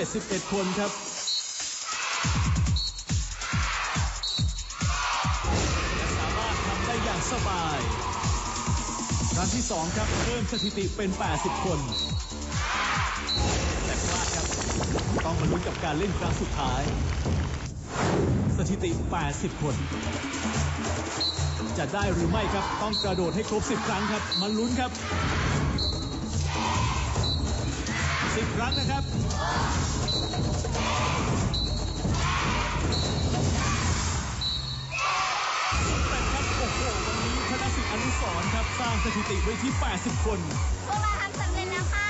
71 คนครับ สามารถทำได้อย่างสบายครั้งที่ 2 ครับเพิ่มสถิติเป็น 80 คน แต่พลาดครับ ต้องมาลุ้นกับการเล่นครั้งสุดท้าย สถิติ 80 คน จะได้หรือไม่ครับต้องกระโดดให้ครบ 10 ครั้งครับมาลุ้นครับ รั้งนะครับสำเร็จครับโอ้โหวันนี้คณะสิทธิ์อนุสรณ์ครับสร้างสถิติไว้ที่ 80 คนพวกเรา